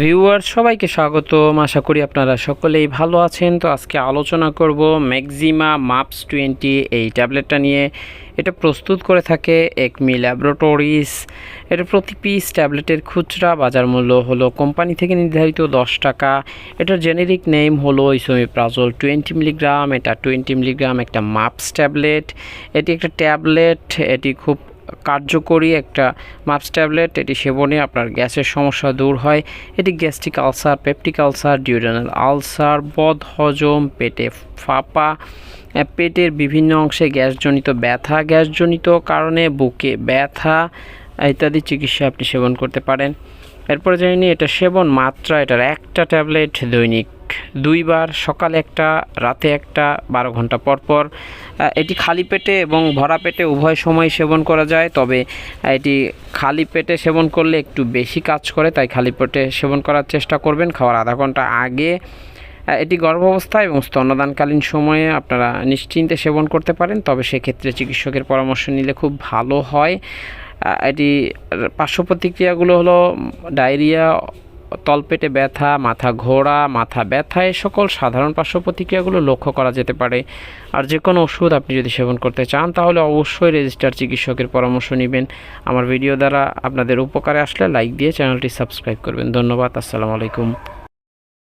Viewer সবাইকে স্বাগতম। আশা করি আপনারা সকলেই ভালো আছেন। তো আজকে আলোচনা করব ম্যাক্সিমা মাপস টোয়েন্টি এই ট্যাবলেটটা নিয়ে। এটা প্রস্তুত করে থাকে একমি ল্যাবরেটরিজ এটা প্রতি পিস ট্যাবলেটের খুচরা বাজার মূল্য হলো কোম্পানি থেকে নির্ধারিত দশ টাকা। এটার জেনেরিক নেম হলো ইসোমিপ্রাজল টোয়েন্টি মিলিগ্রাম এটা টোয়েন্টি মিলিগ্রাম একটা মাপস ট্যাবলেট এটি একটা ট্যাবলেট এটি খুব কার্যকরী একটা মাপস ট্যাবলেট। এটি সেবনে আপনার গ্যাসের সমস্যা দূর হয়। এটি gastric ulcer, peptic ulcer duodenal ulcer বদ হজম পেটে ফাঁপা পেটের বিভিন্ন অংশে গ্যাসজনিত ব্যথা, গ্যাসজনিত কারণে বুকে ব্যথা ইত্যাদি চিকিৎসা আপনি সেবন করতে পারেন। এরপরে জানি এটা সেবন মাত্রা, এটার একটা ট্যাবলেট দৈনিক দুইবার, সকালে একটা, রাতে একটা, বারো ঘণ্টা পর পর। এটি খালি পেটে এবং ভরা পেটে উভয় সময় সেবন করা যায়, তবে এটি খালি পেটে সেবন করলে একটু বেশি কাজ করে, তাই খালি পেটে সেবন করার চেষ্টা করবেন। খাওয়ার আধা ঘণ্টা আগে এটি গর্ভাবস্থা এবং স্তন্যদানকালীন সময়ে আপনারা নিশ্চিন্তে সেবন করতে পারেন, তবে সেক্ষেত্রে চিকিৎসকের পরামর্শ নিলে খুব ভালো হয়। এটি পার্শ্ব প্রতিক্রিয়াগুলো হলো, ডায়রিয়া তলপেটে ব্যথা, মাথা ঘোড়া মাথা ব্যথা এই সকল সাধারণ পার্শ্ব প্রতিক্রিয়াগুলো লক্ষ্য করা যেতে পারে। আর যে কোনো ওষুধ আপনি যদি সেবন করতে চান, তাহলে অবশ্যই রেজিস্টার চিকিৎসকের পরামর্শ নেবেন। আমার ভিডিও দ্বারা আপনাদের উপকারে আসলে লাইক দিয়ে চ্যানেলটি সাবস্ক্রাইব করবেন। ধন্যবাদ, আসসালামু আলাইকুম।